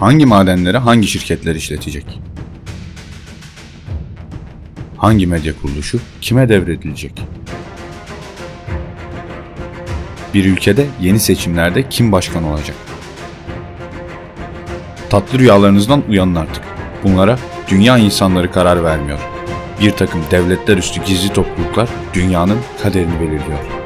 Hangi madenleri hangi şirketler işletecek? Hangi medya kuruluşu kime devredilecek? Bir ülkede yeni seçimlerde kim başkan olacak? Tatlı rüyalarınızdan uyanın artık. Bunlara dünya insanları karar vermiyor. Bir takım devletler üstü gizli topluluklar dünyanın kaderini belirliyor.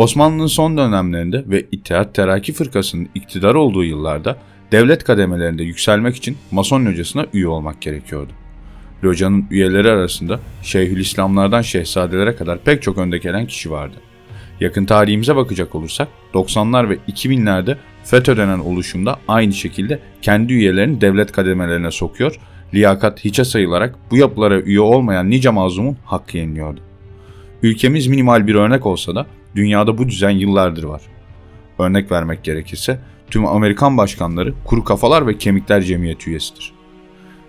Osmanlı'nın son dönemlerinde ve İttihat Terakki Fırkası'nın iktidar olduğu yıllarda devlet kademelerinde yükselmek için Mason locasına üye olmak gerekiyordu. Locanın üyeleri arasında Şeyhülislamlardan şehzadelere kadar pek çok önde gelen kişi vardı. Yakın tarihimize bakacak olursak 90'lar ve 2000'lerde FETÖ denen oluşumda aynı şekilde kendi üyelerini devlet kademelerine sokuyor, liyakat hiçe sayılarak bu yapılara üye olmayan nice mazlumun hakkı yeniliyordu. Ülkemiz minimal bir örnek olsa da dünyada bu düzen yıllardır var. Örnek vermek gerekirse tüm Amerikan başkanları kuru kafalar ve kemikler cemiyeti üyesidir.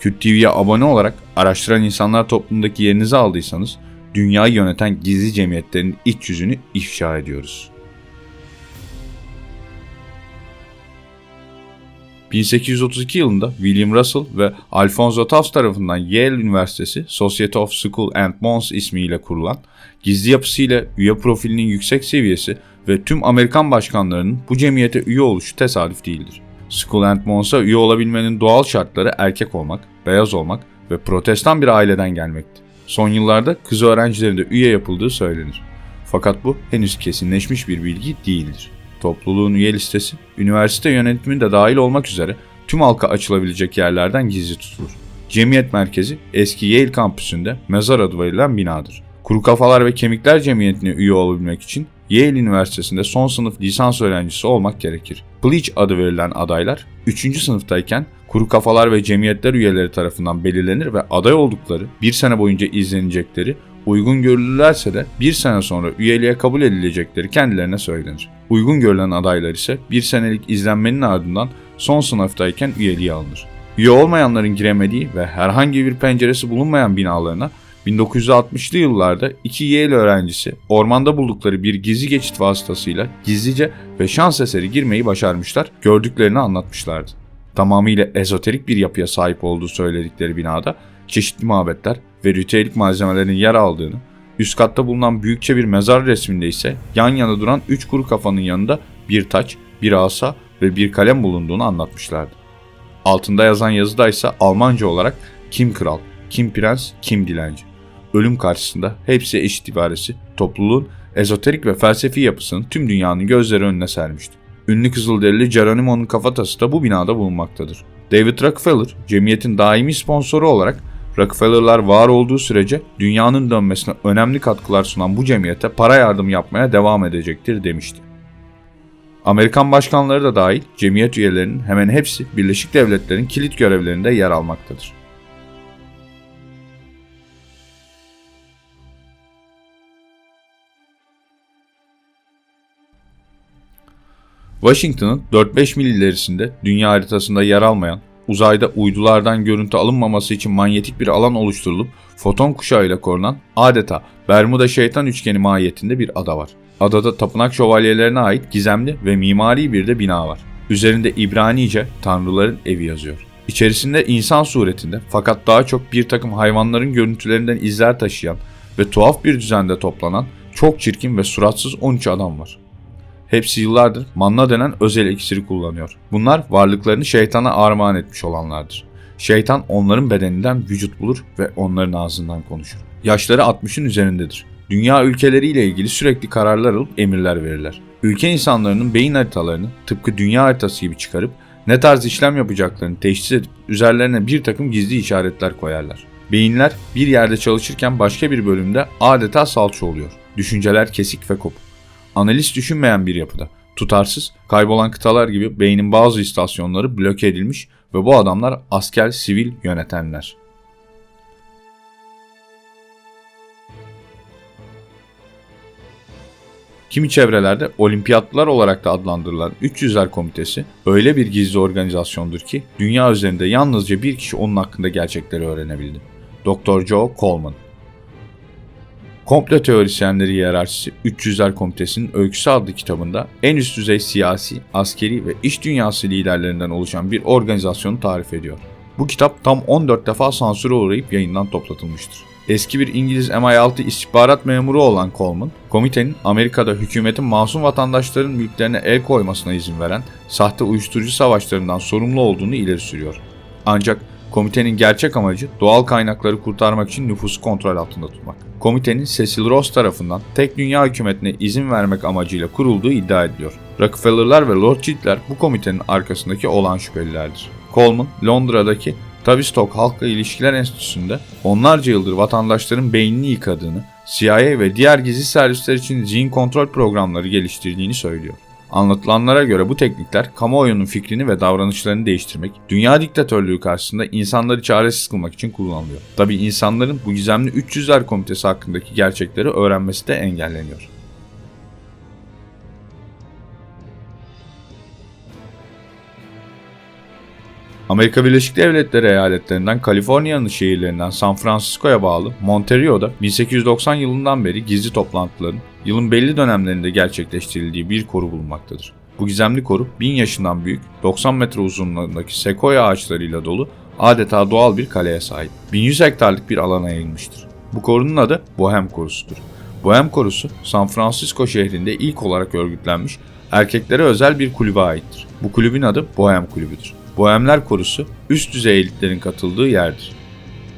Küt TV'ye abone olarak araştıran insanlar toplumundaki yerinizi aldıysanız dünyayı yöneten gizli cemiyetlerin iç yüzünü ifşa ediyoruz. 1832 yılında William Russell ve Alfonso Tufts tarafından Yale Üniversitesi Society of School and Mons ismiyle kurulan, gizli yapısıyla üye profilinin yüksek seviyesi ve tüm Amerikan başkanlarının bu cemiyete üye oluşu tesadüf değildir. School and Mons'a üye olabilmenin doğal şartları erkek olmak, beyaz olmak ve protestan bir aileden gelmekti. Son yıllarda kız öğrencilerin de üye yapıldığı söylenir. Fakat bu henüz kesinleşmiş bir bilgi değildir. Topluluğun üye listesi, üniversite yönetimi de dahil olmak üzere tüm halka açılabilecek yerlerden gizli tutulur. Cemiyet merkezi eski Yale kampüsünde mezar adı verilen binadır. Kuru Kafalar ve Kemikler Cemiyeti'ne üye olabilmek için Yale Üniversitesi'nde son sınıf lisans öğrencisi olmak gerekir. Pledge adı verilen adaylar 3. sınıftayken Kuru Kafalar ve Cemiyetler üyeleri tarafından belirlenir ve aday oldukları bir sene boyunca izlenecekleri Uygun görülürlerse de bir sene sonra üyeliğe kabul edilecekleri kendilerine söylenir. Uygun görülen adaylar ise bir senelik izlenmenin ardından son sınıftayken üyeliğe alınır. Üye olmayanların giremediği ve herhangi bir penceresi bulunmayan binalarına 1960'lı yıllarda iki Yale öğrencisi ormanda buldukları bir gizli geçit vasıtasıyla gizlice ve şans eseri girmeyi başarmışlar, gördüklerini anlatmışlardı. Tamamıyla ezoterik bir yapıya sahip olduğu söyledikleri binada çeşitli mabetler ve ritüelik malzemelerin yer aldığını, üst katta bulunan büyükçe bir mezar resminde ise yan yana duran üç kuru kafanın yanında bir taç, bir asa ve bir kalem bulunduğunu anlatmışlardı. Altında yazan yazıda ise Almanca olarak kim kral, kim prens, kim dilenci. Ölüm karşısında hepsi eşit ibaresi topluluğun ezoterik ve felsefi yapısını tüm dünyanın gözleri önüne sermişti. Ünlü Kızılderili Geronimo'nun kafatası da bu binada bulunmaktadır. David Rockefeller, cemiyetin daimi sponsoru olarak Rockefeller'lar var olduğu sürece dünyanın dönmesine önemli katkılar sunan bu cemiyete para yardım yapmaya devam edecektir demişti. Amerikan başkanları da dahil cemiyet üyelerinin hemen hepsi Birleşik Devletler'in kilit görevlerinde yer almaktadır. Washington'ın 4-5 mil ilerisinde dünya haritasında yer almayan, uzayda uydulardan görüntü alınmaması için manyetik bir alan oluşturulup foton kuşağıyla korunan adeta Bermuda şeytan üçgeni mahiyetinde bir ada var. Adada tapınak şövalyelerine ait gizemli ve mimari bir de bina var. Üzerinde İbranice tanrıların evi yazıyor. İçerisinde insan suretinde fakat daha çok bir takım hayvanların görüntülerinden izler taşıyan ve tuhaf bir düzende toplanan çok çirkin ve suratsız 13 adam var. Hepsi yıllardır manna denen özel iksiri kullanıyor. Bunlar varlıklarını şeytana armağan etmiş olanlardır. Şeytan onların bedeninden vücut bulur ve onların ağzından konuşur. Yaşları 60'ın üzerindedir. Dünya ülkeleriyle ilgili sürekli kararlar alıp emirler verirler. Ülke insanlarının beyin haritalarını tıpkı dünya haritası gibi çıkarıp ne tarz işlem yapacaklarını teşhis edip üzerlerine bir takım gizli işaretler koyarlar. Beyinler bir yerde çalışırken başka bir bölümde adeta salça oluyor. Düşünceler kesik ve kopuk analiz düşünmeyen bir yapıda. Tutarsız, kaybolan kıtalar gibi beynin bazı istasyonları bloke edilmiş ve bu adamlar asker, sivil yönetenler. Kimi çevrelerde olimpiyatlar olarak da adlandırılan 300'ler komitesi öyle bir gizli organizasyondur ki dünya üzerinde yalnızca bir kişi onun hakkında gerçekleri öğrenebildi. Dr. Joe Coleman. Komplo teorisyenleri hiyerarşisi 300'ler komitesinin öyküsü adlı kitabında en üst düzey siyasi, askeri ve iş dünyası liderlerinden oluşan bir organizasyonu tarif ediyor. Bu kitap tam 14 defa sansüre uğrayıp yayından toplatılmıştır. Eski bir İngiliz MI6 istihbarat memuru olan Coleman, komitenin Amerika'da hükümetin masum vatandaşların mülklerine el koymasına izin veren sahte uyuşturucu savaşlarından sorumlu olduğunu ileri sürüyor. Ancak komitenin gerçek amacı doğal kaynakları kurtarmak için nüfusu kontrol altında tutmak. Komitenin Cecil Ross tarafından tek dünya hükümetine izin vermek amacıyla kurulduğu iddia ediliyor. Rockefeller'lar ve Rothschild'ler bu komitenin arkasındaki olan şüphelilerdir. Coleman, Londra'daki Tavistock Halkla İlişkiler Enstitüsü'nde onlarca yıldır vatandaşların beynini yıkadığını, CIA ve diğer gizli servisler için zihin kontrol programları geliştirdiğini söylüyor. Anlatılanlara göre bu teknikler kamuoyunun fikrini ve davranışlarını değiştirmek, dünya diktatörlüğü karşısında insanları çaresiz kılmak için kullanılıyor. Tabi insanların bu gizemli 300'ler komitesi hakkındaki gerçekleri öğrenmesi de engelleniyor. Amerika Birleşik Devletleri eyaletlerinden Kaliforniya'nın şehirlerinden San Francisco'ya bağlı Monterey'de 1890 yılından beri gizli toplantıların yılın belli dönemlerinde gerçekleştirildiği bir koru bulunmaktadır. Bu gizemli koru 1000 yaşından büyük 90 metre uzunluğundaki sekoya ağaçlarıyla dolu adeta doğal bir kaleye sahip. 1100 hektarlık bir alana yayılmıştır. Bu korunun adı Bohem Korusu'dur. Bohem Korusu San Francisco şehrinde ilk olarak örgütlenmiş erkeklere özel bir kulübe aittir. Bu kulübün adı Bohem Kulübü'dür. Bohemler Korusu üst düzey elitlerin katıldığı yerdir.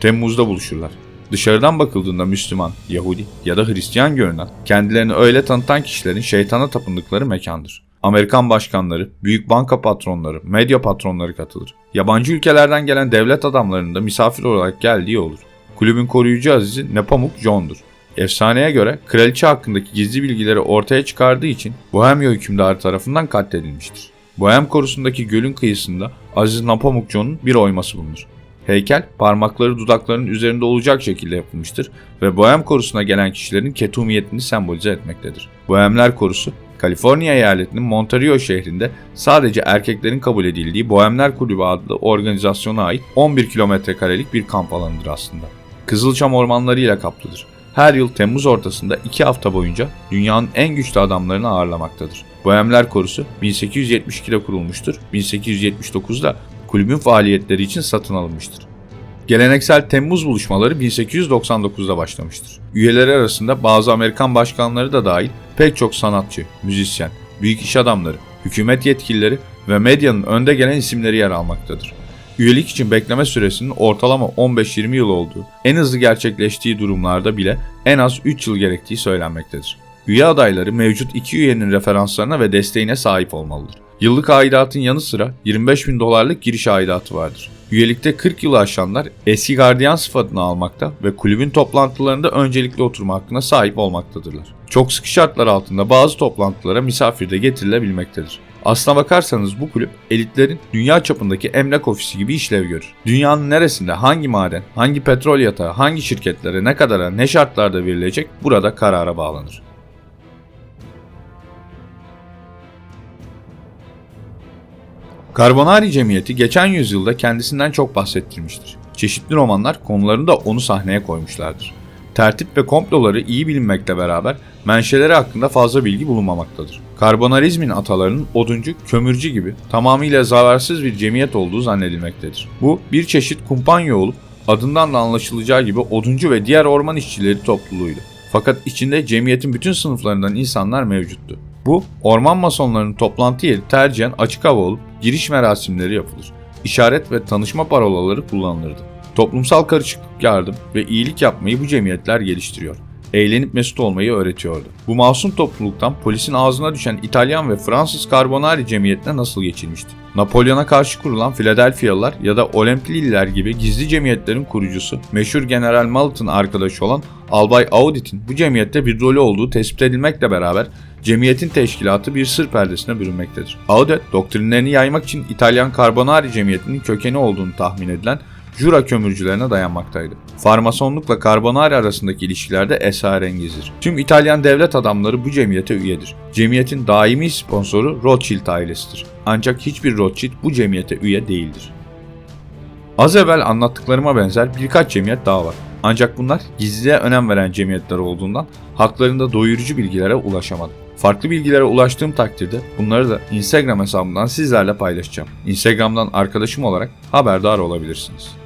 Temmuz'da buluşurlar. Dışarıdan bakıldığında Müslüman, Yahudi ya da Hristiyan görünen, kendilerini öyle tanıtan kişilerin şeytana tapındıkları mekandır. Amerikan başkanları, büyük banka patronları, medya patronları katılır. Yabancı ülkelerden gelen devlet adamlarının da misafir olarak geldiği olur. Kulübün koruyucu azizi Nepomuk John'dur. Efsaneye göre kraliçe hakkındaki gizli bilgileri ortaya çıkardığı için Bohemya hükümdarı tarafından katledilmiştir. Bohem korusundaki gölün kıyısında Aziz Napamuk John'un bir oyması bulunur. Heykel parmakları dudaklarının üzerinde olacak şekilde yapılmıştır ve Bohem korusuna gelen kişilerin ketumiyetini sembolize etmektedir. Bohemler korusu Kaliforniya eyaletinin Monterey şehrinde sadece erkeklerin kabul edildiği Bohemler Kulübü adlı organizasyona ait 11 kilometre karelik bir kamp alanıdır aslında. Kızılçam ormanlarıyla kaplıdır. Her yıl Temmuz ortasında 2 hafta boyunca dünyanın en güçlü adamlarını ağırlamaktadır. Bohemler Korusu 1872'de kurulmuştur. 1879'da kulübün faaliyetleri için satın alınmıştır. Geleneksel Temmuz buluşmaları 1899'da başlamıştır. Üyeleri arasında bazı Amerikan başkanları da dahil pek çok sanatçı, müzisyen, büyük iş adamları, hükümet yetkilileri ve medyanın önde gelen isimleri yer almaktadır. Üyelik için bekleme süresinin ortalama 15-20 yıl olduğu, en hızlı gerçekleştiği durumlarda bile en az 3 yıl gerektiği söylenmektedir. Üye adayları mevcut iki üyenin referanslarına ve desteğine sahip olmalıdır. Yıllık aidatın yanı sıra 25 bin dolarlık giriş aidatı vardır. Üyelikte 40 yılı aşanlar eski gardiyan sıfatını almakta ve kulübün toplantılarında öncelikli oturma hakkına sahip olmaktadırlar. Çok sıkı şartlar altında bazı toplantılara misafir de getirilebilmektedir. Aslına bakarsanız bu kulüp elitlerin dünya çapındaki emlak ofisi gibi işlev görür. Dünyanın neresinde hangi maden, hangi petrol yatağı, hangi şirketlere ne kadara ne şartlarda verilecek burada karara bağlanır. Carbonari Cemiyeti geçen yüzyılda kendisinden çok bahsettirmiştir. Çeşitli romanlar konularında onu sahneye koymuşlardır. Tertip ve komploları iyi bilinmekle beraber menşeleri hakkında fazla bilgi bulunmamaktadır. Karbonarizmin atalarının oduncu, kömürcü gibi tamamıyla zararsız bir cemiyet olduğu zannedilmektedir. Bu bir çeşit kumpanya olup adından da anlaşılacağı gibi oduncu ve diğer orman işçileri topluluğuydu. Fakat içinde cemiyetin bütün sınıflarından insanlar mevcuttu. Bu orman masonlarının toplantı yeri tercihen açık hava olup giriş merasimleri yapılır. İşaret ve tanışma parolaları kullanılırdı. Toplumsal karışıklık yardım ve iyilik yapmayı bu cemiyetler geliştiriyor. Eğlenip mesut olmayı öğretiyordu. Bu masum topluluktan polisin ağzına düşen İtalyan ve Fransız Carbonari cemiyetine nasıl geçilmişti? Napolyon'a karşı kurulan Philadelphialılar ya da Olimplililer gibi gizli cemiyetlerin kurucusu, meşhur General Mallet'ın arkadaşı olan Albay Audit'in bu cemiyette bir rolü olduğu tespit edilmekle beraber cemiyetin teşkilatı bir sır perdesine bürünmektedir. Audit, doktrinlerini yaymak için İtalyan Carbonari cemiyetinin kökeni olduğunu tahmin edilen Jura kömürcülerine dayanmaktaydı. Farmasonlukla Carbonari arasındaki ilişkilerde esrarengizdir. Tüm İtalyan devlet adamları bu cemiyete üyedir. Cemiyetin daimi sponsoru Rothschild ailesidir. Ancak hiçbir Rothschild bu cemiyete üye değildir. Az evvel anlattıklarıma benzer birkaç cemiyet daha var. Ancak bunlar gizliliğe önem veren cemiyetler olduğundan haklarında doyurucu bilgilere ulaşamadım. Farklı bilgilere ulaştığım takdirde bunları da Instagram hesabımdan sizlerle paylaşacağım. Instagram'dan arkadaşım olarak haberdar olabilirsiniz.